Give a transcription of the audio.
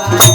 와